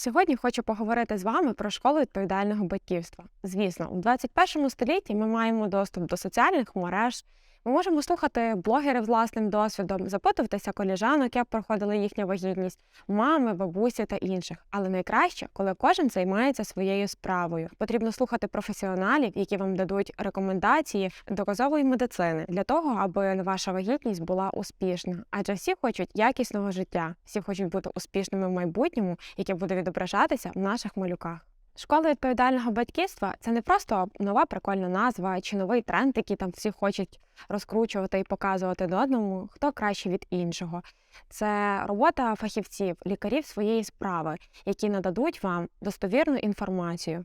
Сьогодні хочу поговорити з вами про школу відповідального батьківства. Звісно, у 21 столітті ми маємо доступ до соціальних мереж. Ми можемо слухати блогерів власним досвідом, запитуватися коліжанок, як проходила їхня вагітність, мами, бабусі та інших. Але найкраще, коли кожен займається своєю справою. Потрібно слухати професіоналів, які вам дадуть рекомендації доказової медицини для того, аби ваша вагітність була успішна. Адже всі хочуть якісного життя, всі хочуть бути успішними в майбутньому, яке буде відображатися в наших малюках. Школа відповідального батьківства це не просто нова прикольна назва чи новий тренд, який там всі хочуть розкручувати і показувати до одному, хто краще від іншого. Це робота фахівців, лікарів своєї справи, які нададуть вам достовірну інформацію.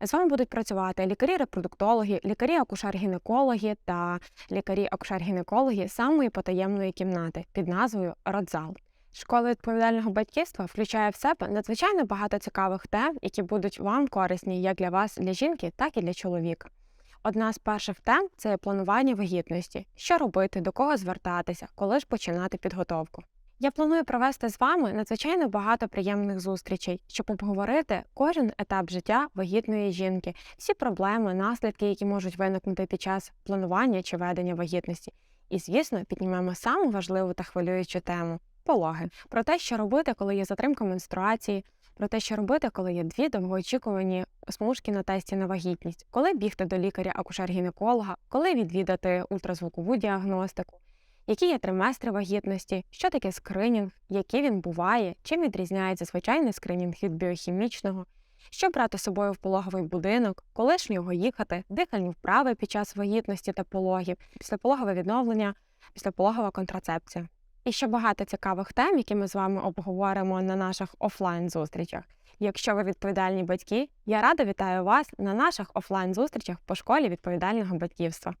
З вами будуть працювати лікарі-репродуктологи, лікарі-акушер-гінекологи та лікарі-акушер-гінекологи самої потаємної кімнати під назвою Родзал. Школа відповідального батьківства включає в себе надзвичайно багато цікавих тем, які будуть вам корисні як для вас, для жінки, так і для чоловіка. Одна з перших тем це планування вагітності, що робити, до кого звертатися, коли ж починати підготовку. Я планую провести з вами надзвичайно багато приємних зустрічей, щоб обговорити кожен етап життя вагітної жінки, всі проблеми, наслідки, які можуть виникнути під час планування чи ведення вагітності. І, звісно, піднімемо саму важливу та хвилюючу тему пологи, про те, що робити, коли є затримка менструації, про те, що робити, коли є дві довгоочікувані смужки на тесті на вагітність, коли бігти до лікаря-акушер-гінеколога, коли відвідати ультразвукову діагностику, які є триместри вагітності, що таке скринінг, який він буває, чим відрізняється звичайний скринінг від біохімічного, що брати з собою в пологовий будинок, коли ж в нього їхати, дихальні вправи під час вагітності та пологів, післяпологове відновлення, післяпологова контрацепція. І ще багато цікавих тем, які ми з вами обговоримо на наших офлайн-зустрічах. Якщо ви відповідальні батьки, я рада вітаю вас на наших офлайн-зустрічах по школі відповідального батьківства.